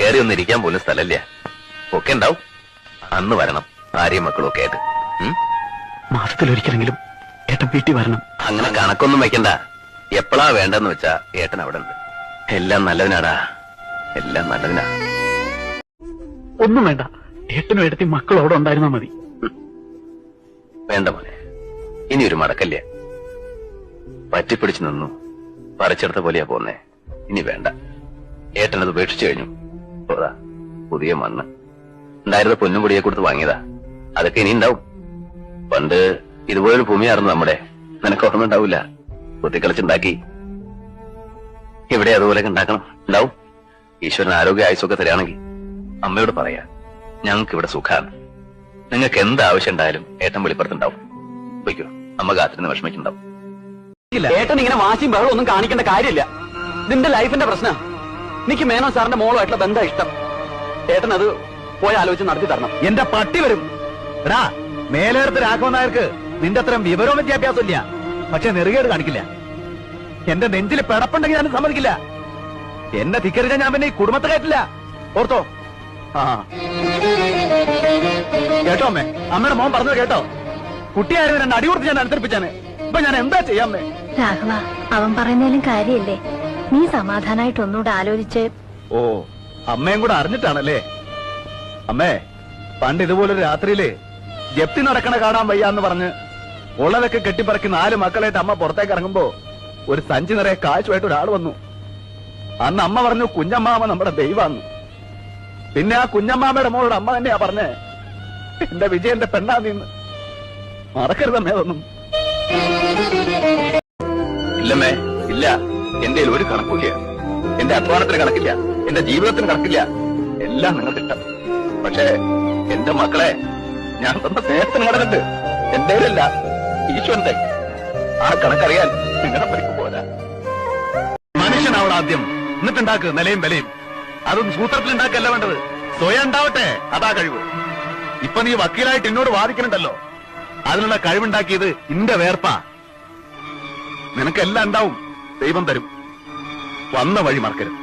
കയറി ഒന്ന് ഇരിക്കാൻ പോലും സ്ഥലമില്ല. ഒക്കെ ഉണ്ടാവും. അന്ന് വരണം. ഭാര്യയും മക്കളും ഒക്കെ ആയിട്ട്. മാസത്തിൽ മാസത്തിലൊരിക്കലെങ്കിലും ഏട്ടൻ വീട്ടിൽ വരണം. അങ്ങനെ കണക്കൊന്നും വെക്കണ്ട. എപ്പോഴാ വേണ്ടെന്ന് വെച്ചാ ഏട്ടൻ അവിടെ ഉണ്ട്. എല്ലാം നല്ലതിനാടാ എല്ലാം നല്ലതിനാ ഒന്നും വേണ്ട. ഏട്ടനും ഏട്ടത്തി മക്കളും അവിടെ ഉണ്ടായിരുന്നാ മതി. വേണ്ട മോനെ. ഇനി ഒരു മടക്കല്ലേ. പറ്റിപ്പിടിച്ചു നിന്നു. പറിച്ചെടുത്ത പോലെയാ പോന്നെ. ഇനി വേണ്ട. ഏട്ടനത് ഉപേക്ഷിച്ചു കഴിഞ്ഞു. പുതിയ മണ്ണ്. ഉണ്ടായിരുന്ന പൊന്നും പൊടിയെ കൊടുത്ത് വാങ്ങിയതാ. അതൊക്കെ ഇനി ഉണ്ടാവും പണ്ട് ഇതുപോലൊരു ഭൂമിയായിരുന്നു നമ്മുടെ. നിനക്ക് ഓർമ്മ ഉണ്ടാവില്ല? കുത്തിക്കളിച്ചുണ്ടാക്കി. ഇവിടെ അതുപോലെയൊക്കെ ഉണ്ടാക്കണം. ഉണ്ടാവും. ഈശ്വരൻ ആരോഗ്യ ആയുസൊക്കെ തരാണെങ്കിൽ അമ്മയോട് പറയാ ഞങ്ങൾക്ക് ഇവിടെ സുഖാണ്. നിങ്ങൾക്ക് എന്ത് ആവശ്യം ഉണ്ടായാലും ഏട്ടൻ വെളിപ്പുറത്തുണ്ടാവും വയ്ക്കോ അമ്മ കാത്തിരുന്ന് വിഷമിക്കുണ്ടാവും ഏട്ടൻ ഇങ്ങനെ വാശിയും ബഹളം ഒന്നും കാണിക്കേണ്ട കാര്യമില്ല. നിന്റെ ലൈഫിന്റെ പ്രശ്നം. എനിക്ക് മേനോ സാറിന്റെ മോളുമായിട്ടുള്ള ബന്ധം ഇഷ്ടം. ഏട്ടൻ അത് പോയി ആലോചിച്ച് നടത്തി തരണം. എന്റെ പട്ടി വരും. എടാ മേലേർത്ത് രാഘവൻ നായർക്ക് നിന്റെ അത്രയും വിവരവും വിദ്യാഭ്യാസം ഇല്ല പക്ഷെ നെറുകേട് കാണിക്കില്ല. എന്റെ നെഞ്ചിൽ പിടപ്പുണ്ടെങ്കിൽ ഞാൻ സമ്മതിക്കില്ല. എന്നെ ധിക്കരിച്ച ഞാൻ പിന്നെ ഈ കുടുംബത്തെ കയറ്റില്ല. ഓർത്തോ? ആ. കേട്ടോ അമ്മേ? അമ്മയുടെ മോൻ പറഞ്ഞത് കേട്ടോ? കുട്ടിയായിരുന്നു എന്നെ അടി ഞാൻ അനുസരിപ്പിച്ചാണ് ഇപ്പൊ ഞാൻ എന്താ ചെയ്യാമ്മേ രാഘവ അവൻ പറയുന്നതിലും കാര്യമില്ലേ? നീ സമാധാനായിട്ട് ഒന്നുകൂടെ ആലോചിച്ച് ഓ അമ്മയും കൂടെ അറിഞ്ഞിട്ടാണല്ലേ? അമ്മേ പണ്ട് ഇതുപോലെ രാത്രിയിൽ ജപ്തി നടക്കണ കാണാൻ വയ്യാന്ന് പറഞ്ഞ് ഉള്ളതൊക്കെ കെട്ടിപ്പറക്കി നാല് മക്കളായിട്ട് അമ്മ പുറത്തേക്ക് ഇറങ്ങുമ്പോ ഒരു സഞ്ചി നിറയെ കാശുമായിട്ട് ഒരാൾ വന്നു. അന്ന് അമ്മ പറഞ്ഞു കുഞ്ഞമ്മാമ നമ്മുടെ ദൈവാന്ന് പിന്നെ ആ കുഞ്ഞമ്മാമയുടെ മോളോട് അമ്മ തന്നെയാ പറഞ്ഞേ എന്റെ വിജയന്റെ പെണ്ണാ നീന്ന് മറക്കരുതമ്മേ അതൊന്നും. ഇല്ലമ്മേ ഇല്ല. എന്റെ ഒരു കണക്കില്ല എന്റെ അധ്വാനത്തിന് കണക്കില്ല എന്റെ ജീവിതത്തിന് കണക്കില്ല. എല്ലാം നിങ്ങൾക്ക് ഇഷ്ടം. പക്ഷേ എന്റെ മക്കളെ ഞാൻ തന്ന സ്നേഹത്തിന് കണക്കുണ്ട് എന്റെ അല്ല ഈശ്വരന്റെ. ആ കണക്കറിയാൻ നിങ്ങളുടെ പരിക്ക് പോരാ. മനുഷ്യനാവണം ആദ്യം. എന്നിട്ടുണ്ടാക്ക് നിലയും വിലയും. അതൊന്നും സൂത്രത്തിൽ ഉണ്ടാക്കല്ല വേണ്ടത്. സ്വയം ഉണ്ടാവട്ടെ അതാ കഴിവ്. ഇപ്പൊ നീ വക്കീലായിട്ട് എന്നോട് വാദിക്കണുണ്ടല്ലോ അതിനുള്ള കഴിവുണ്ടാക്കിയത് ഇന്റെ വേർപ്പാ. നിനക്കെല്ലാം ഉണ്ടാവും. ദൈവം തരും. വന്ന വഴി മറക്കരുത്.